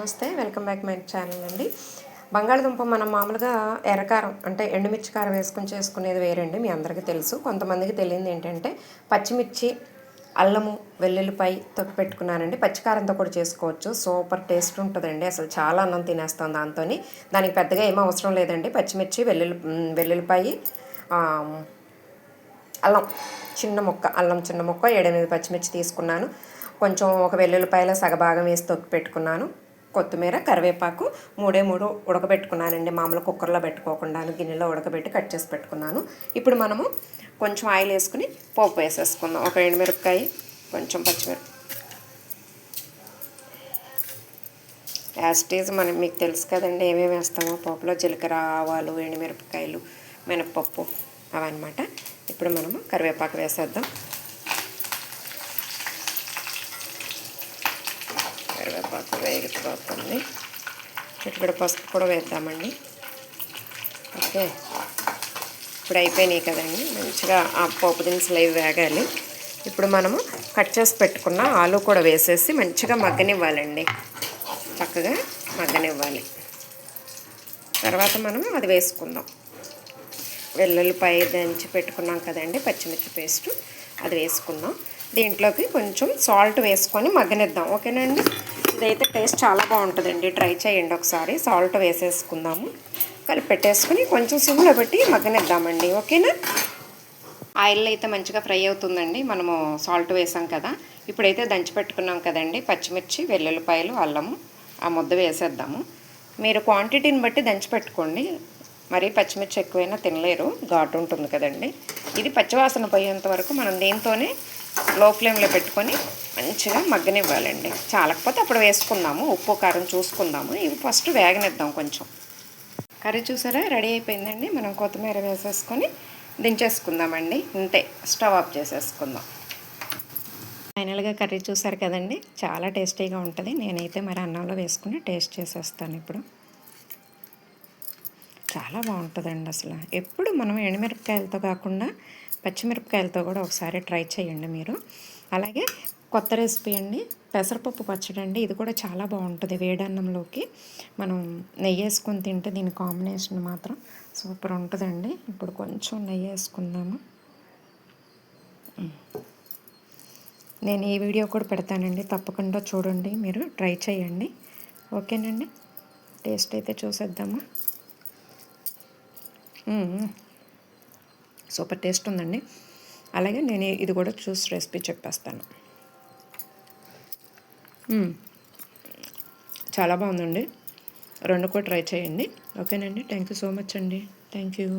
నమస్తే welcome back my channel అండి. బంగాళదుంప మనం మామూలుగా ఎర్రకారం అంటే ఎండుమిర్చి కారం వేసుకుని చేసుకునేది వేరండి మీ అందరికీ తెలుసు. కొంతమందికి తెలియదు ఏంటంటే పచ్చిమిర్చి అల్లము వెల్లుల్లిపాయ తొక్కి పెట్టుకున్నానండి. పచ్చికారంతో కూడా చేసుకోవచ్చు. సూపర్ టేస్ట్ ఉంటుందండి. అసలు చాలా అన్నం తినేస్తాం దాంతో దానికి పెద్దగా ఏమీ అవసరం లేదండి. పచ్చిమిర్చి వెల్లుల్లి వెల్లుల్లిపాయ అల్లం చిన్న ముక్క అల్లం చిన్న ముక్క ఏడెనిమిది పచ్చిమిర్చి తీసుకున్నాను. కొంచెం ఒక వెల్లుల్లిపాయల సగభాగం వేసి తొక్కి పెట్టుకున్నాను. కొత్తిమీర కరివేపాకు మూడే మూడు ఉడకబెట్టుకున్నానండి. మామూలు కుక్కర్లో పెట్టుకోకుండా గిన్నెలో ఉడకబెట్టి కట్ చేసి పెట్టుకున్నాను. ఇప్పుడు మనము కొంచెం ఆయిల్ వేసుకుని పోపు వేసేసుకుందాం. ఒక ఎండుమిరపకాయ కొంచెం పచ్చిమిరప యాస్టీజ్ మనం మీకు తెలుసు కదండి ఏమేమి వేస్తామో పోపులో జీలకర్ర ఆవాలు ఎండుమిరపకాయలు మినపప్పు అవన్నమాట. ఇప్పుడు మనము కరివేపాకు వేసేద్దాం. తర్వాత వేగిపోతుంది ఇక్కడ పసుపు కూడా వేద్దామండి. ఓకే. ఇప్పుడు అయిపోయినాయి కదండి. మంచిగా ఆ పోపు దినుసులు అవి వేగాలి. ఇప్పుడు మనము కట్ చేసి పెట్టుకున్న ఆలు కూడా వేసేసి మంచిగా మగ్గనివ్వాలండి. చక్కగా మగ్గనివ్వాలి. తర్వాత మనం అది వేసుకుందాం. వెల్లుల్లిపాయ దంచి పెట్టుకున్నాం కదండి పచ్చిమిర్చి పేస్ట్. అది వేసుకుందాం. దీంట్లోకి కొంచెం సాల్ట్ వేసుకొని మగ్గనిద్దాం. ఓకేనండి ఇదైతే టేస్ట్ చాలా బాగుంటుందండి. ట్రై చేయండి ఒకసారి. సాల్ట్ వేసేసుకుందాము. కలిపి పెట్టేసుకుని కొంచెం సిమ్లో పెట్టి మగ్గనిద్దామండి. ఓకేనా? ఆయిల్ అయితే మంచిగా ఫ్రై అవుతుందండి. మనము సాల్ట్ వేసాం కదా. ఇప్పుడైతే దంచి పెట్టుకున్నాం కదండి. పచ్చిమిర్చి వెల్లుల్లిపాయలు అల్లము ఆ ముద్ద వేసేద్దాము. మీరు క్వాంటిటీని బట్టి దంచి పెట్టుకోండి. మరీ పచ్చిమిర్చి ఎక్కువైనా తినలేరు. ఘాటు ఉంటుంది కదండి. ఇది పచ్చివాసన పోయేంత వరకు మనం దీంతోనే లో ఫ్లేమ్లో పెట్టుకొని మంచిగా మగ్గనివ్వాలండి. చాలకపోతే అప్పుడు వేసుకుందాము ఉప్పు కారం చూసుకుందాము. ఇవి ఫస్ట్ వేగనిద్దాం కొంచెం. కర్రీ చూసారా? రెడీ అయిపోయిందండి. మనం కొత్తిమీర వేసేసుకొని దించేసుకుందామండి. ఇంతే స్టవ్ ఆఫ్ చేసేసుకుందాం. ఫైనల్గా కర్రీ చూసారు కదండి? చాలా టేస్టీగా ఉంటుంది. నేనైతే మరి అన్నంలో వేసుకుని టేస్ట్ చేసేస్తాను ఇప్పుడు. చాలా బాగుంటుందండి అసలు. ఎప్పుడు మనం ఎండుమిరపకాయలతో కాకుండా పచ్చిమిరపకాయలతో కూడా ఒకసారి ట్రై చేయండి మీరు. అలాగే కొత్త రెసిపీ అండి పెసరపప్పు పచ్చడి అండి. ఇది కూడా చాలా బాగుంటుంది వేడన్నంలోకి. మనం నెయ్యి వేసుకొని తింటే దీని కాంబినేషన్ మాత్రం సూపర్ ఉంటుందండి. ఇప్పుడు కొంచెం నెయ్యి వేసుకుందాము. నేను ఈ వీడియో కూడా పెడతానండి. తప్పకుండా చూడండి మీరు ట్రై చేయండి. ఓకేనండి? టేస్ట్ అయితే చూసేద్దామా? సూపర్ టేస్ట్ ఉందండి. అలాగే నేను ఇది కూడా చూసి రెసిపీ చెప్పేస్తాను. చాలా బాగుందండి. రెండు కూడా ట్రై చేయండి. ఓకేనండి. థ్యాంక్ యూ సో మచ్ అండి. Thank you